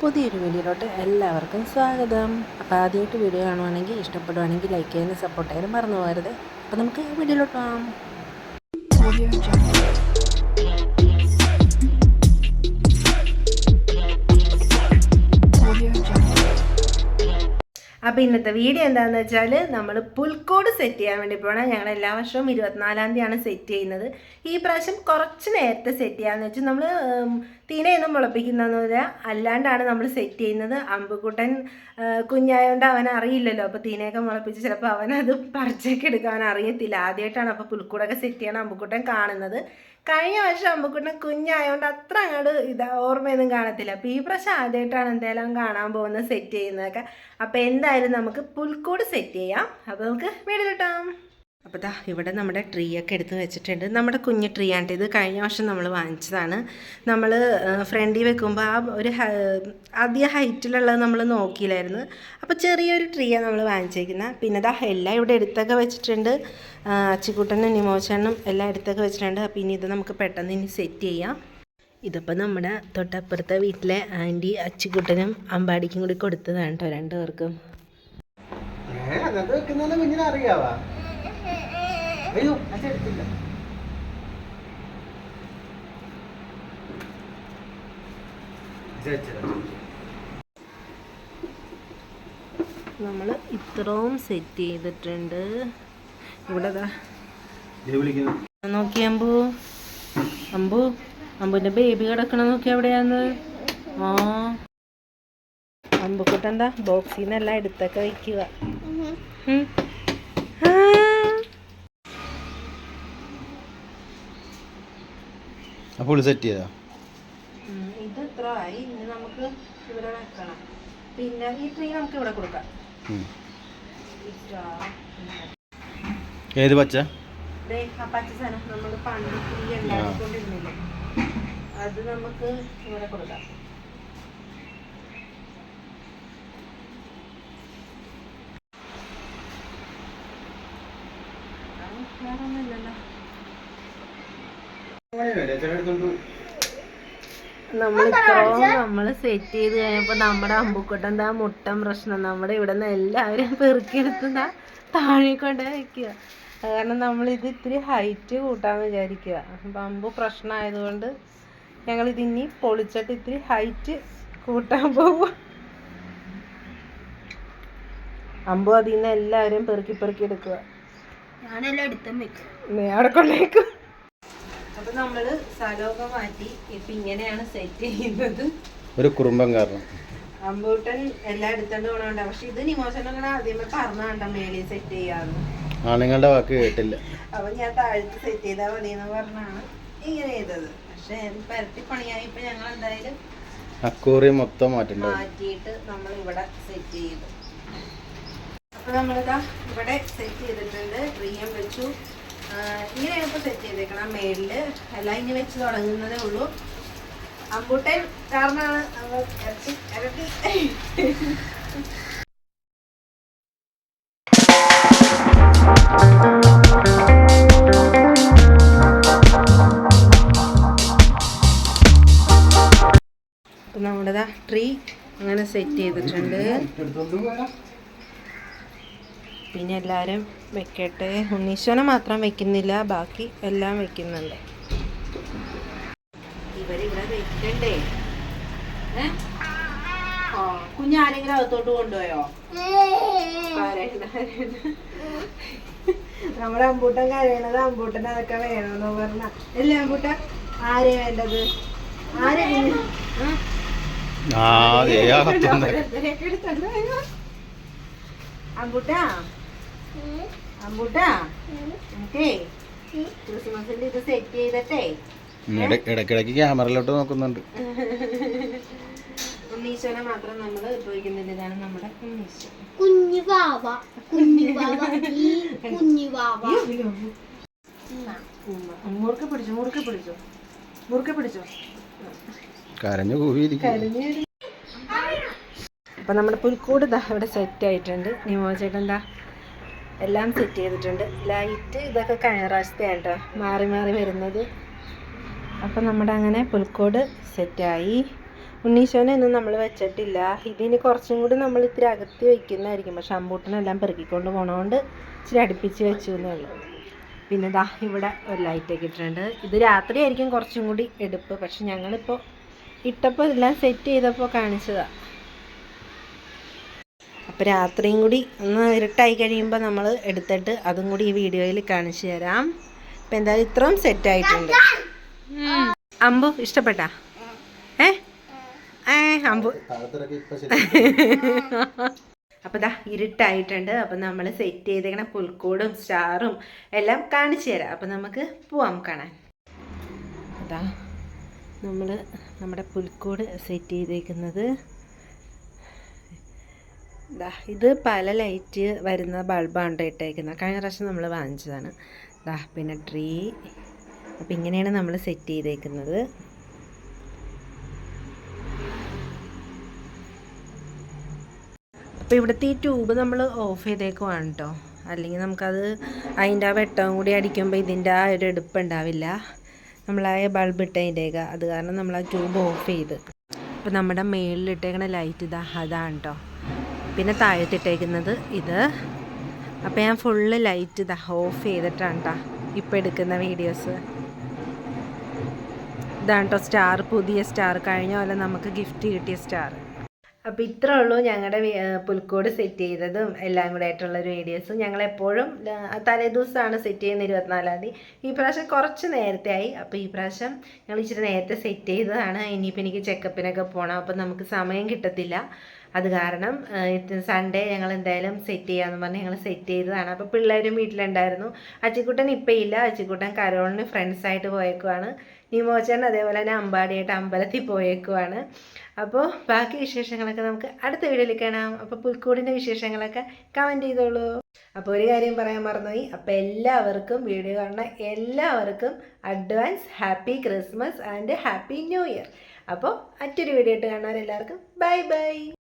പുതിയൊരു വീഡിയോയിലോട്ട് എല്ലാവർക്കും സ്വാഗതം. അപ്പോൾ ആദ്യമായിട്ട് വീഡിയോ കാണുവാണെങ്കിൽ ഇഷ്ടപ്പെടുവാണെങ്കിൽ ലൈക്ക് ചെയ്യാനും സപ്പോർട്ട് ചെയ്യാനും മറന്നു പോകരുത്. അപ്പോൾ നമുക്ക് വീഡിയോയിലോട്ട് പോകാം. അപ്പോൾ ഇന്നത്തെ വീഡിയോ എന്താണെന്ന് വെച്ചാൽ നമ്മൾ പുൽക്കോട് സെറ്റ് ചെയ്യാൻ വേണ്ടി പോകണം ഞങ്ങൾ എല്ലാ വർഷവും ഇരുപത്തിനാലാം തീയതിയാണ് സെറ്റ് ചെയ്യുന്നത്. ഈ പ്രാവശ്യം കുറച്ച് നേരത്തെ സെറ്റ് ചെയ്യാമെന്ന് വെച്ചാൽ നമ്മൾ തീനയൊന്നും മുളപ്പിക്കുന്നൊന്നുമില്ല. അല്ലാണ്ടാണ് നമ്മൾ സെറ്റ് ചെയ്യുന്നത്. അമ്പുകുട്ടൻ കുഞ്ഞായതുകൊണ്ട് അവൻ അറിയില്ലല്ലോ. അപ്പോൾ തീനയൊക്കെ മുളപ്പിച്ച് ചിലപ്പോൾ അവനത് പറിച്ചൊക്കെ എടുക്കാൻ അറിയത്തില്ല. ആദ്യമായിട്ടാണ് അപ്പോൾ പുൽക്കൂടൊക്കെ സെറ്റ് ചെയ്യണം അമ്പുക്കുട്ടൻ കാണുന്നത്. കഴിഞ്ഞ വർഷം അമ്പുക്കുട്ടൻ കുഞ്ഞായതുകൊണ്ട് അത്ര അങ്ങോട്ട് ഇതാ ഓർമ്മയൊന്നും കാണത്തില്ല. അപ്പോൾ ഈ പ്രാവശ്യം ആദ്യമായിട്ടാണ് എന്തായാലും കാണാൻ പോകുന്നത് സെറ്റ് ചെയ്യുന്നതൊക്കെ. അപ്പോൾ എന്തായാലും നമുക്ക് പുൽക്കൂട് സെറ്റ് ചെയ്യാം. അപ്പോൾ നമുക്ക് വീട് കിട്ടാം അപ്പോൾ ദാ ഇവിടെ നമ്മുടെ ട്രീ ഒക്കെ എടുത്ത് വെച്ചിട്ടുണ്ട്. നമ്മുടെ കുഞ്ഞു ട്രീ ആണ്ട് ഇത് കഴിഞ്ഞ വർഷം നമ്മൾ വാങ്ങിച്ചതാണ്. നമ്മൾ ഫ്രണ്ടിൽ വെക്കുമ്പോൾ ആ ഒരു അധിക ഹൈറ്റിലുള്ളത് നമ്മൾ നോക്കിയില്ലായിരുന്നു. അപ്പോൾ ചെറിയൊരു ട്രീയാണ് നമ്മൾ വാങ്ങിച്ചേക്കുന്നത് പിന്നെ ദാ എല്ലാം ഇവിടെ എടുത്തൊക്കെ വെച്ചിട്ടുണ്ട്. അച്ചിക്കുട്ടനും നിമോച്ചനും എല്ലാം എടുത്തൊക്കെ വെച്ചിട്ടുണ്ട്. അപ്പോൾ ഇനി ഇത് നമുക്ക് പെട്ടെന്ന് ഇനി സെറ്റ് ചെയ്യാം. ഇതിപ്പോൾ നമ്മുടെ തൊട്ടപ്പുറത്തെ വീട്ടിലെ ആന്റി അച്ചിക്കുട്ടനും അമ്പാടിക്കും കൂടി കൊടുത്തതാണ് കേട്ടോ രണ്ടുപേർക്കും. അറിയാവാ അയ്യോ അച്ഛൻ. നമ്മൾ ഇത്രയും സെറ്റ് ചെയ്തിട്ടുണ്ട്. ഇവിടെ ദാ. ദേ വിളിക്കുന്നു. നോക്കി അമ്പു. അമ്പു അമ്പുവിന്റെ ബേബി കിടക്കണ നോക്കി എവിടെയാന്ന്? ആ. അമ്പുക്കിട്ടെന്താ ബോക്സിന്നെല്ലാം ബോക്സിൽ നിന്നെല്ലാം എടുത്തൊക്കെ വയ്ക്കുക അപ്പോൾ സെറ്റ് ചെയ്താ ഇത് ഇത്ര ആയി? ഇനി നമുക്ക് ഇവിടെ വെക്കണം. പിന്നെ ഈ ട്രീ നമുക്ക് ഇവിടെ കൊടുക്കാം. ഏത് പച്ച? പച്ച സാധനം നമ്മൾ പണ്ട് ട്രീ ഉണ്ടാക്കിക്കൊണ്ടിരുന്നില്ലേ? അത് നമുക്ക് ഇവിടെ കൊടുക്കാം. നമ്മൾ ഇത്രയും നമ്മൾ സെറ്റ് ചെയ്ത് കഴിഞ്ഞപ്പോൾ നമ്മുടെ അമ്പുക്കുട്ടൻ എന്താ മുട്ടൻ പ്രശ്നം നമ്മുടെ ഇവിടെ നിന്ന് എല്ലാവരും പെറുക്കിയെടുത്തുന്ന താഴെ കൊണ്ട് വയ്ക്കുക കാരണം നമ്മളിത് ഇത്തിരി ഹൈറ്റ് കൂട്ടാന്ന് വിചാരിക്കുക. അപ്പം അമ്പു പ്രശ്നമായതുകൊണ്ട് ഞങ്ങൾ ഇതിനി പൊളിച്ചിട്ട് ഇത്തിരി ഹൈറ്റ് കൂട്ടാൻ പോകും അമ്പു അതിൽ നിന്ന് എല്ലാവരും പെറുക്കി പെറുക്കി എടുക്കുക. ഞാനെല്ലാം എടുത്തും വെക്കും. അവിടെ കൊണ്ടേക്കും. അപ്പൊ നമ്മൾ സ്ഥലമൊക്കെ മാറ്റി ഇപ്പൊ ഇങ്ങനെയാണ് സെറ്റ് ചെയ്യുന്നത്. ഒരു കുറുമ്പം കാരണം. അമ്പൂട്ടൻ എല്ലാം എടുത്തോണ്ട് പോണോണ്ട. പക്ഷെ ഇത് നിമോശനങ്ങനെ ആദ്യമേ പറഞ്ഞ കണ്ട മേളിൽ സെറ്റ് ചെയ്യാന്ന്. ആണുങ്ങളുടെ വാക്ക് കേട്ടില്ല. അപ്പൊ ഞാൻ താഴത്ത് സെറ്റ് ചെയ്താൽ മതി എന്ന് പറഞ്ഞാണ് ഇങ്ങനെ ചെയ്തത്. പക്ഷെ പരത്തി പണിയായി. ഇപ്പൊ ഞങ്ങൾ എന്തായാലും അക്കൂറി മൊത്തം മാറ്റിട്ട് മാറ്റിയിട്ട് നമ്മൾ ഇവിടെ സെറ്റ് ചെയ്തു. അപ്പൊ നമ്മളിതാ ഇവിടെ സെറ്റ് ചെയ്തിട്ടുണ്ട്. ട്രീയം വെച്ചു. ഇങ്ങനെയാണ് ഇപ്പൊ സെറ്റ് ചെയ്തേക്കണം മേളിൽ. എല്ലാം ഇനി വെച്ച് തുടങ്ങുന്നതേ ഉള്ളൂ. അമ്പൂട്ടൻ കാരണമാണ് നമ്മൾ ട്രീ അങ്ങനെ സെറ്റ് ചെയ്തിട്ടുണ്ട്. പിന്നെ എല്ലാവരും വെക്കട്ടെ. ഉണ്ണീശ്വരനെ മാത്രം വെക്കുന്നില്ല ബാക്കി എല്ലാം വെക്കുന്നുണ്ട്. ഇവരിവിടെ വെക്കണ്ടേ? ഏ? ഓ കുഞ്ഞാരെങ്കിലും അകത്തോട്ട് കൊണ്ടുപോയോ. നമ്മുടെ അമ്പൂട്ടൻ കരയണത് അമ്പൂട്ടൻ അതൊക്കെ വേണമെന്ന് പറഞ്ഞ. അല്ലേ അമ്പൂട്ട? ആരെയാ വേണ്ടത്? ആരെ. അമ്പൂട്ടാ അമ്പൂട്ടാ? നമുക്കേ ക്രിസ്മസിന്റെ ഇത് സെറ്റ് ചെയ്തിട്ടേ. ഉം, ഇട- ഇടയ്ക്കിടയ്ക്ക് ക്യാമറയിലോട്ട് നോക്കുന്നുണ്ട്. മാത്രം നമ്മൾ ഉപയോഗിക്കുന്നില്ല. ഇതാണ് നമ്മുടെ കുഞ്ഞു വാവ. കുഞ്ഞു വാവ. കുഞ്ഞു വാവ. ഉമ്മ. മുറുക്കെ പിടിച്ചോ മുറുക്കെ പിടിച്ചോ. മുറുക്കെ പിടിച്ചോ. കരഞ്ഞു കരഞ്ഞു അപ്പൊ നമ്മുടെ പുൽക്കൂട് ദാ ഇവിടെ സെറ്റ് ആയിട്ടുണ്ട്. നിമോ ചേട്ടൻ ദാ എല്ലാം സെറ്റ് ചെയ്തിട്ടുണ്ട്. ലൈറ്റ് ഇതൊക്കെ കഴിഞ്ഞ പ്രാവശ്യത്തെയാണ് കേട്ടോ മാറി മാറി വരുന്നത്. അപ്പം നമ്മുടെ അങ്ങനെ പുൽക്കോട് സെറ്റായി ഉണ്ണീശോനെ ഒന്നും നമ്മൾ വെച്ചിട്ടില്ല. ഇതിന് കുറച്ചും കൂടി നമ്മൾ ഇത്തിരി അകത്തി വയ്ക്കുന്നതായിരിക്കും പക്ഷെ അമ്പൂട്ടനെല്ലാം പെറുക്കിക്കൊണ്ട് പോണതുകൊണ്ട് ഇച്ചിരി അടുപ്പിച്ച് വെച്ചു എന്നേ ഉള്ളൂ പിന്നെ ദാ ഇവിടെ ഒരു ലൈറ്റൊക്കെ ഇട്ടിട്ടുണ്ട്. ഇത് രാത്രി ആയിരിക്കും കുറച്ചും കൂടി എടുപ്പ്. പക്ഷെ ഞങ്ങളിപ്പോൾ ഇട്ടപ്പോൾ എല്ലാം സെറ്റ് ചെയ്തപ്പോൾ കാണിച്ചതാ. അപ്പോൾ രാത്രിയും കൂടി ഒന്ന് ഇരുട്ടായി കഴിയുമ്പോൾ നമ്മൾ എടുത്തിട്ട് അതും കൂടി ഈ വീഡിയോയിൽ കാണിച്ചു തരാം. അപ്പം എന്തായാലും ഇത്രയും സെറ്റ് ആയിട്ടുണ്ട്. ഉം. അമ്പു ഇഷ്ടപ്പെട്ടാ? ഏ? ഏ അമ്പു. അപ്പം അപ്പോൾ ദാ ഇരുട്ടായിട്ടുണ്ട്. അപ്പം നമ്മൾ സെറ്റ് ചെയ്തേക്കണ പുൽക്കൂടും സ്റ്റാറും എല്ലാം കാണിച്ചു തരാം. അപ്പം നമുക്ക് പോവാം കാണാൻ. അതാ നമ്മൾ നമ്മുടെ പുൽക്കൂട് സെറ്റ് ചെയ്തേക്കുന്നത്. ദാ ഇത് പല ലൈറ്റ് വരുന്ന ബൾബാണ് ട്ടോ ഇട്ടേക്കുന്നത് കഴിഞ്ഞ പ്രാവശ്യം നമ്മൾ വാങ്ങിച്ചതാണ്. ദാ പിന്നെ ട്രീ അപ്പം ഇങ്ങനെയാണ് നമ്മൾ സെറ്റ് ചെയ്തേക്കുന്നത്. അപ്പോൾ ഇവിടുത്തെ ഈ ട്യൂബ് നമ്മൾ ഓഫ് ചെയ്തേക്കുവാണ് കേട്ടോ അല്ലെങ്കിൽ നമുക്കത് അതിന്റെ ആ വെട്ടവും കൂടി അടിക്കുമ്പോൾ ഇതിന്റെ ആ ഒരു എടുപ്പ് ഉണ്ടാവില്ല. നമ്മളായ ബൾബ് ഇട്ടതിന്റെയൊക്കെ അത് കാരണം നമ്മൾ ആ ട്യൂബ് ഓഫ് ചെയ്ത്. അപ്പോൾ നമ്മുടെ മേളിലിട്ടേക്കണ ലൈറ്റ് ഇതാ അതാണ് കേട്ടോ പിന്നെ താഴത്തിട്ടേക്കുന്നത് ഇത്. അപ്പോൾ ഞാൻ ഫുള്ള് ലൈറ്റ് ഇതാ ഓഫ് ചെയ്തിട്ടാണ് കേട്ടോ ഇപ്പോൾ എടുക്കുന്ന വീഡിയോസ് ഇതാണ് കേട്ടോ സ്റ്റാർ പുതിയ സ്റ്റാർ കഴിഞ്ഞ പോലെ നമുക്ക് ഗിഫ്റ്റ് കിട്ടിയ സ്റ്റാർ അപ്പോൾ ഇത്രേ ഉള്ളൂ ഞങ്ങളുടെ പുൽക്കോട് സെറ്റ് ചെയ്തതും എല്ലാം കൂടെ ആയിട്ടുള്ള ഒരു വീഡിയോസും ഞങ്ങൾ എപ്പോഴും തലേ ദിവസമാണ് സെറ്റ് ചെയ്യുന്നത് ഇരുപത്തിനാലാം തീയതി. ഈ പ്രാവശ്യം കുറച്ച് നേരത്തെ ആയി. അപ്പോൾ ഈ പ്രാവശ്യം ഞങ്ങൾ ഇച്ചിരി നേരത്തെ സെറ്റ് ചെയ്തതാണ്. ഇനിയിപ്പോൾ എനിക്ക് ചെക്കപ്പിനൊക്കെ പോകണം അപ്പോൾ നമുക്ക് സമയം കിട്ടത്തില്ല. അത് കാരണം സൺഡേ ഞങ്ങൾ എന്തായാലും സെറ്റ് ചെയ്യാമെന്ന് പറഞ്ഞ് ഞങ്ങൾ സെറ്റ് ചെയ്തതാണ്. അപ്പോൾ പിള്ളേരും വീട്ടിലുണ്ടായിരുന്നു. അച്ചിക്കുട്ടൻ ഇപ്പം ഇല്ല. അച്ചിക്കുട്ടൻ കരോളിന് ഫ്രണ്ട്സായിട്ട് പോയേക്കുവാണ്. ന്യൂമോചൻ അതേപോലെ തന്നെ അമ്പാടിയായിട്ട് അമ്പലത്തിൽ പോയേക്കുവാണ്. അപ്പോൾ ബാക്കി വിശേഷങ്ങളൊക്കെ നമുക്ക് അടുത്ത വീഡിയോയിൽ കാണാം. അപ്പോൾ പുൽക്കൂടിന്റെ വിശേഷങ്ങളൊക്കെ കമന്റ് ചെയ്തോളൂ. അപ്പോൾ ഒരു കാര്യം പറയാൻ മറന്നുപോയി. അപ്പോൾ എല്ലാവർക്കും വീഡിയോ കാണുന്ന എല്ലാവർക്കും advance happy Christmas and happy new year അപ്പോൾ മറ്റൊരു വീഡിയോ ആയിട്ട് എല്ലാവർക്കും ബൈ ബൈ